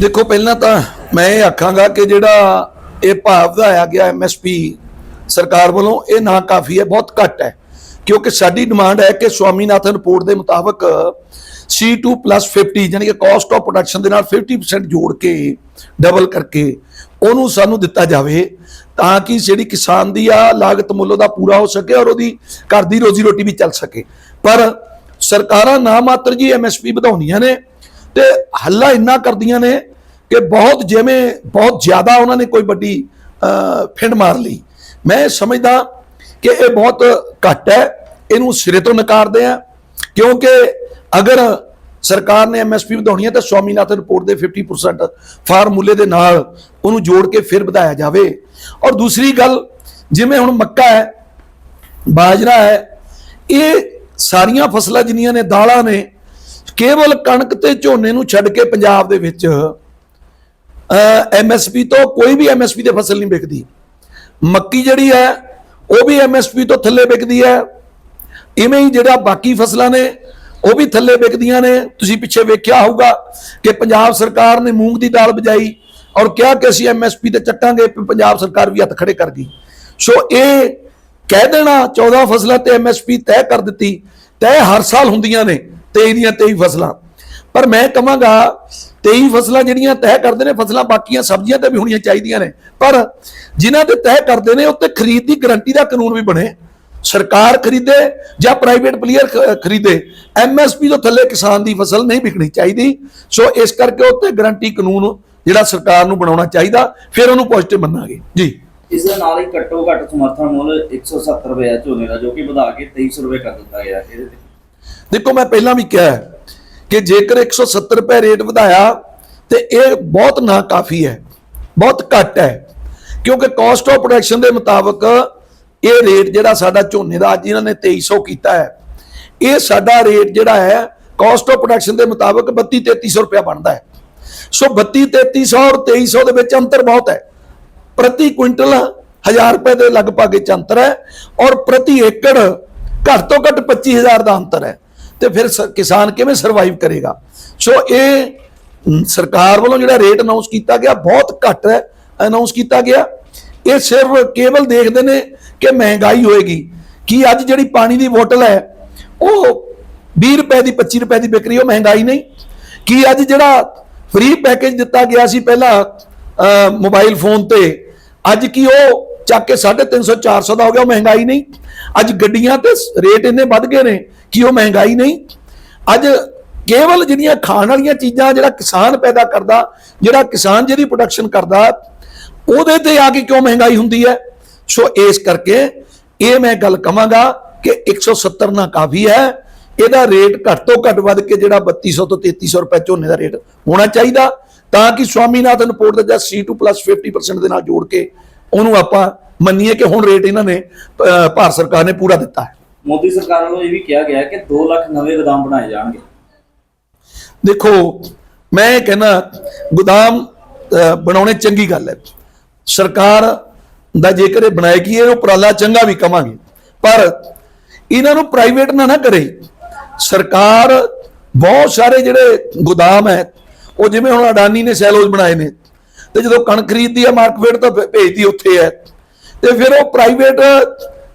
ਦੇਖੋ, ਪਹਿਲਾਂ ਤਾਂ ਮੈਂ ਇਹ ਆਖਾਂਗਾ ਕਿ ਜਿਹੜਾ ਇਹ ਭਾਅ ਵਧਾਇਆ ਗਿਆ ਐਮਐਸਪੀ ਸਰਕਾਰ ਵੱਲੋਂ, ਇਹ ਨਾ ਕਾਫੀ ਹੈ, ਬਹੁਤ ਘੱਟ ਹੈ। ਕਿਉਂਕਿ ਸਾਡੀ ਡਿਮਾਂਡ ਹੈ ਕਿ ਸਵਾਮੀਨਾਥਨ ਰਿਪੋਰਟ ਦੇ ਮੁਤਾਬਕ C2 50 ਯਾਨੀ ਕਿ ਕਾਸਟ ਆਫ ਪ੍ਰੋਡਕਸ਼ਨ ਦੇ ਨਾਲ 50% ਜੋੜ ਕੇ ਡਬਲ ਕਰਕੇ ਉਹਨੂੰ ਸਾਨੂੰ ਦਿੱਤਾ ਜਾਵੇ, ਤਾਂ ਕਿ ਜਿਹੜੀ ਕਿਸਾਨ ਦੀ ਆ ਲਾਗਤ ਮੁੱਲ ਦਾ ਪੂਰਾ ਹੋ ਸਕੇ ਔਰ ਉਹਦੀ ਘਰ ਦੀ ਰੋਜ਼ੀ ਰੋਟੀ ਵੀ ਚੱਲ ਸਕੇ। ਪਰ ਸਰਕਾਰਾਂ ਨਾ ਮਾਤਰ ਜੀ ਐਮਐਸਪੀ ਵਧਾਉਂਦੀਆਂ ਨੇ ਤੇ ਹੱਲਾ ਇੰਨਾ ਕਰਦੀਆਂ ਨੇ ਕਿ ਬਹੁਤ ਜਿਵੇਂ ਬਹੁਤ ਜ਼ਿਆਦਾ ਉਹਨਾਂ ਨੇ ਕੋਈ ਵੱਡੀ ਫਿੰਡ ਮਾਰ ਲਈ। ਮੈਂ ਸਮਝਦਾ ਕਿ ਇਹ ਬਹੁਤ ਘੱਟ ਹੈ। ਇਹਨੂੰ ਸਿਰੇ ਤੋਂ ਨਕਾਰਦੇ ਆ। ਕਿਉਂਕਿ ਅਗਰ ਸਰਕਾਰ ਨੇ ਐਮਐਸਪੀ ਵਧਾਉਣੀ ਹੈ ਤਾਂ ਸਵਾਮੀਨਾਥਨ ਰਿਪੋਰਟ ਦੇ 50% ਫਾਰਮੂਲੇ ਦੇ ਨਾਲ ਉਹਨੂੰ ਜੋੜ ਕੇ ਫਿਰ ਵਧਾਇਆ ਜਾਵੇ। ਔਰ ਦੂਸਰੀ ਗੱਲ, ਜਿਵੇਂ ਹੁਣ ਮੱਕਾ ਹੈ, ਬਾਜਰਾ ਹੈ, ਇਹ ਸਾਰੀਆਂ ਫਸਲਾਂ ਜਿੰਨੀਆਂ ਨੇ, ਦਾਲਾਂ ਨੇ ਕੇਵਲ ਕਣਕ ਤੇ ਝੋਨੇ ਨੂੰ ਛੱਡ ਕੇ ਪੰਜਾਬ ਦੇ ਵਿੱਚ ਐਮਐਸਪੀ ਤੋਂ ਕੋਈ ਵੀ ਐਮਐਸਪੀ ਤੇ ਫਸਲ ਨਹੀਂ ਵਿਕਦੀ। ਮੱਕੀ ਜਿਹੜੀ ਹੈ, ਉਹ ਵੀ ਐਮਐਸਪੀ ਤੋਂ ਥੱਲੇ ਵਿਕਦੀ ਹੈ। ਇਵੇਂ ਹੀ ਜਿਹੜਾ ਬਾਕੀ ਫਸਲਾਂ ਨੇ, ਉਹ ਵੀ ਥੱਲੇ ਵਿਕਦੀਆਂ ਨੇ। ਤੁਸੀਂ ਪਿੱਛੇ ਵੇਖਿਆ ਹੋਊਗਾ ਕਿ ਪੰਜਾਬ ਸਰਕਾਰ ਨੇ ਮੂੰਗ ਦੀ ਦਾਲ ਬਜਾਈ ਔਰ ਕਿਹਾ ਕਿ ਅਸੀਂ ਐਮਐਸਪੀ ਤੇ ਚੱਕਾਂਗੇ ਪੰਜਾਬ ਸਰਕਾਰ ਵੀ ਹੱਥ ਖੜੇ ਕਰ ਗਈ। ਸੋ ਇਹ ਕਹਿ ਦੇਣਾ 14 ਫਸਲਾਂ ਤੇ ਐਮਐਸਪੀ ਤੈਅ ਕਰ ਦਿੱਤੀ, ਤੈਅ ਹਰ ਸਾਲ ਹੁੰਦੀਆਂ ਨੇ। 23 ਦੀਆਂ 23 ਫਸਲਾਂ। ਪਰ ਮੈਂ ਕਹਾਂਗਾ 23 ਫਸਲਾਂ ਜਿਹੜੀਆਂ ਤੈਅ ਕਰਦੇ ਨੇ, ਫਸਲਾਂ ਬਾਕੀਆਂ ਸਬਜ਼ੀਆਂ ਤੇ ਵੀ ਹੋਣੀਆਂ ਚਾਹੀਦੀਆਂ ਨੇ। ਪਰ ਜਿਨ੍ਹਾਂ ਤੇ ਤੈਅ ਕਰਦੇ ਨੇ ਉੱਤੇ ਖਰੀਦ ਦੀ ਗਰੰਟੀ ਦਾ ਕਾਨੂੰਨ ਵੀ ਬਣੇ। ਸਰਕਾਰ ਖਰੀਦੇ ਜਾਂ ਪ੍ਰਾਈਵੇਟ ਪਲੇਅਰ ਖਰੀਦੇ। ਐਮਐਸਪੀ ਤੋਂ ਥੱਲੇ ਕਿਸਾਨ ਦੀ ਫਸਲ ਨਹੀਂ ਵਿਕਣੀ ਚਾਹੀਦੀ। ਸੋ ਇਸ ਕਰਕੇ ਉੱਤੇ ਗਰੰਟੀ ਕਾਨੂੰਨ ਜਿਹੜਾ ਸਰਕਾਰ ਨੂੰ ਬਣਾਉਣਾ ਚਾਹੀਦਾ, ਫਿਰ ਉਹਨੂੰ ਪੋਜ਼ਿਟਿਵ ਮੰਨਾਂਗੇ। ਜੀ। ਇਸ ਦੇ ਨਾਲ ਹੀ ਘੱਟੋ ਘੱਟ ਸਮਰਥਨ ਮੁੱਲ 170 ਰੁਪਏ ਹੈ ਝੋਨੇ ਦਾ, ਜੋ ਕਿ ਵਧਾ ਕੇ 2300 ਰੁਪਏ ਕਰ ਦਿੱਤਾ ਗਿਆ। ਇਹਦੇ ਤੇ ਦੇਖੋ ਮੈਂ ਪਹਿਲਾਂ ਵੀ ਕਿਹਾ ਹੈ ਕਿ ਜੇਕਰ 170 ਰੁਪਏ ਰੇਟ ਵਧਾਇਆ ਤੇ ਇਹ ਬਹੁਤ ਨਾ ਕਾਫੀ ਹੈ, ਬਹੁਤ ਘੱਟ ਹੈ, ਕਿਉਂਕਿ ਕਾਸਟ ਆਫ ਪ੍ਰੋਡਕਸ਼ਨ ਦੇ ਮੁਤਾਬਕ ਇਹ ਰੇਟ ਜਿਹੜਾ ਸਾਡਾ ਝੋਨੇ ਦਾ ਅੱਜ ਇਹਨਾਂ ਨੇ 2300 ਕੀਤਾ ਹੈ, ਇਹ ਸਾਡਾ ਰੇਟ ਜਿਹੜਾ ਹੈ ਕਾਸਟ ਆਫ ਪ੍ਰੋਡਕਸ਼ਨ ਦੇ ਮੁਤਾਬਕ 32 3300 ਰੁਪਏ ਬਣਦਾ ਹੈ। ਸੋ 32 3300 ਔਰ 2300 ਦੇ ਵਿੱਚ ਅੰਤਰ ਬਹੁਤ ਹੈ, ਪ੍ਰਤੀ ਕੁਇੰਟਲ 1000 ਰੁਪਏ ਦੇ ਲਗਭਗ ਇਹ ਅੰਤਰ ਹੈ ਔਰ ਪ੍ਰਤੀ ਏਕੜ ਘੱਟ ਤੋਂ ਘੱਟ 25000 ਦਾ ਅੰਤਰ ਹੈ। ਤੇ ਫਿਰ ਸ- ਕਿਸਾਨ ਕਿਵੇਂ ਸਰਵਾਈਵ ਕਰੇਗਾ? ਸੋ ਇਹ ਸਰਕਾਰ ਵੱਲੋਂ ਜਿਹੜਾ ਰੇਟ ਅਨਾਉਂਸ ਕੀਤਾ ਗਿਆ, ਬਹੁਤ ਘੱਟ ਹੈ ਅਨਾਉਂਸ ਕੀਤਾ ਗਿਆ। ਇਹ ਸਿਰਫ ਕੇਵਲ ਦੇਖਦੇ ਨੇ ਕਿ ਮਹਿੰਗਾਈ ਹੋਏਗੀ। ਕੀ ਅੱਜ ਜਿਹੜੀ ਪਾਣੀ ਦੀ ਬੋਤਲ ਹੈ, ਉਹ 20 ਰੁਪਏ ਦੀ 25 ਰੁਪਏ ਦੀ ਵਿਕਰੀ ਉਹ ਮਹਿੰਗਾਈ ਨਹੀਂ। ਕੀ ਅੱਜ ਜਿਹੜਾ ਫ੍ਰੀ ਪੈਕੇਜ ਦਿੱਤਾ ਗਿਆ ਸੀ ਪਹਿਲਾਂ ਮੋਬਾਈਲ ਫੋਨ ਤੇ, ਅੱਜ ਕੀ ਉਹ ਚੱਕ ਕੇ 350 400 ਦਾ ਹੋ ਗਿਆ, ਉਹ ਮਹਿੰਗਾਈ ਨਹੀਂ। ਅੱਜ ਗੱਡੀਆਂ ਤੇ ਰੇਟ ਇੰਨੇ ਵੱਧ ਗਏ ਨੇ ਕਿ ਉਹ ਮਹਿੰਗਾਈ ਨਹੀਂ। ਅੱਜ ਕੇਵਲ ਜਿਹੜੀਆਂ ਖਾਣ ਵਾਲੀਆਂ ਚੀਜ਼ਾਂ ਜਿਹੜਾ ਕਿਸਾਨ ਪੈਦਾ ਕਰਦਾ, ਜਿਹੜਾ ਕਿਸਾਨ ਜਿਹਦੀ ਪ੍ਰੋਡਕਸ਼ਨ ਕਰਦਾ, ਉਹਦੇ ਤੇ ਆ ਕੇ ਕਿਉਂ ਮਹਿੰਗਾਈ ਹੁੰਦੀ ਹੈ? ਸੋ ਇਸ ਕਰਕੇ ਇਹ ਮੈਂ ਗੱਲ ਕਵਾਂਗਾ ਕਿ 170 ਨਾ ਕਾਫੀ ਹੈ। ਇਹਦਾ ਰੇਟ ਘੱਟ ਤੋਂ ਘੱਟ ਵੱਧ ਕੇ ਜਿਹੜਾ 3200 ਤੋਂ 3300 ਰੁਪਏ ਝੋਨੇ ਦਾ ਰੇਟ ਹੋਣਾ ਚਾਹੀਦਾ, ਤਾਂ ਕਿ ਸਵਾਮੀਨਾਥਨ ਰਿਪੋਰਟ ਦਾ ਜਿਹੜਾ C2 50% ਦੇ ਨਾਲ ਜੋੜ ਕੇ ਉਹਨੂੰ ਆਪਾਂ ਮੰਨੀਏ ਕਿ ਹੁਣ ਰੇਟ ਇਹਨਾਂ ਨੇ ਭਾਰਤ ਸਰਕਾਰ ਨੇ ਪੂਰਾ ਦਿੱਤਾ ਹੈ। ਮੋਦੀ ਸਰਕਾਰ ਵੱਲੋਂ ਇਹ ਵੀ ਕਿਹਾ ਗਿਆ ਕਿ 2 ਲੱਖ ਨਵੇਂ ਗੋਦਾਮ ਬਣਾਏ ਜਾਣਗੇ। ਦੇਖੋ ਮੈਂ ਕਹਿੰਦਾ ਗੋਦਾਮ ਬਣਾਉਣੇ ਚੰਗੀ ਗੱਲ ਹੈ। ਸਰਕਾਰ ਦਾ ਜੇਕਰ ਇਹ ਬਣਾਏਗੀ ਇਹ ਉਪਰਾਲਾ ਚੰਗਾ ਵੀ ਕਵਾਂਗੇ। ਪਰ ਇਹਨਾਂ ਨੂੰ ਪ੍ਰਾਈਵੇਟ ਨਾ ਨਾ ਕਰੇ। ਸਰਕਾਰ ਬਹੁਤ ਸਾਰੇ ਜਿਹੜੇ ਗੋਦਾਮ ਹੈ ਉਹ ਜਿਵੇਂ ਹੁਣ ਅਡਾਨੀ ਨੇ ਸੈਲੋਜ਼ ਬਣਾਏ ਨੇ ਤੇ ਜਦੋਂ ਕਣਕ ਖਰੀਦਦੀ ਹੈ ਮਾਰਕੀਟ ਤੋਂ ਭੇਜਦੀ ਉੱਥੇ ਹੈ ਤੇ ਫਿਰ ਉਹ ਪ੍ਰਾਈਵੇਟ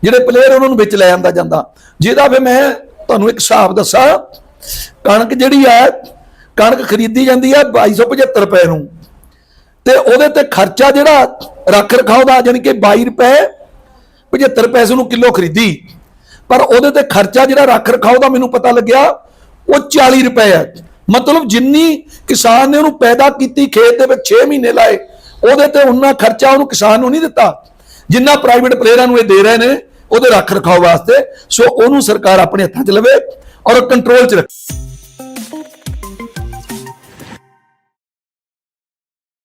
ਜਿਹੜੇ ਪਲੇਅਰ ਉਹਨਾਂ ਨੂੰ ਵਿੱਚ ਲੈ ਜਾਂਦਾ ਜਾਂਦਾ। ਜਿਹਦਾ ਫਿਰ ਮੈਂ ਤੁਹਾਨੂੰ ਇੱਕ ਹਿਸਾਬ ਦੱਸਾਂ, ਕਣਕ ਜਿਹੜੀ ਹੈ ਕਣਕ ਖਰੀਦੀ ਜਾਂਦੀ ਹੈ 2275 ਰੁਪਏ ਨੂੰ। ਤੇ ਉਹਦੇ ਤੇ ਖਰਚਾ ਜਿਹੜਾ ਰੱਖ ਰਖਾਓ ਦਾ ਯਾਨੀ ਕਿ 22 ਰੁਪਏ 75 ਪੈਸੇ ਨੂੰ ਕਿਲੋ ਖਰੀਦੀ। ਪਰ ਉਹਦੇ ਤੇ ਖਰਚਾ ਜਿਹੜਾ ਰੱਖ ਰਖਾਓ ਦਾ ਮੈਨੂੰ ਪਤਾ ਲੱਗਿਆ, ਉਹ 40 ਰੁਪਏ ਹੈ ਮਤਲਬ ਜਿੰਨੀ ਕਿਸਾਨ ਨੇ ਉਹਨੂੰ ਪੈਦਾ ਕੀਤੀ, ਖੇਤ ਦੇ ਵਿੱਚ 6 ਮਹੀਨੇ ਲਾਏ, ਉਹਦੇ ਤੇ ਉਨਾ ਖਰਚਾ ਉਹਨੂੰ ਕਿਸਾਨ ਨੂੰ ਨਹੀਂ ਦਿੱਤਾ। ਜਿੰਨਾ ਪ੍ਰਾਈਵੇਟ ਪਲੇਅਰਾਂ ਨੂੰ ਇਹ ਦੇ ਰਹੇ ਨੇ, ਉਹਦੇ ਰੱਖ ਰਖਾਓ ਵਾਸਤੇ, ਸੋ ਉਹਨੂੰ ਸਰਕਾਰ ਆਪਣੇ ਹੱਥਾਂ 'ਚ ਲਵੇ ਔਰ ਕੰਟਰੋਲ 'ਚ ਰੱਖੇ।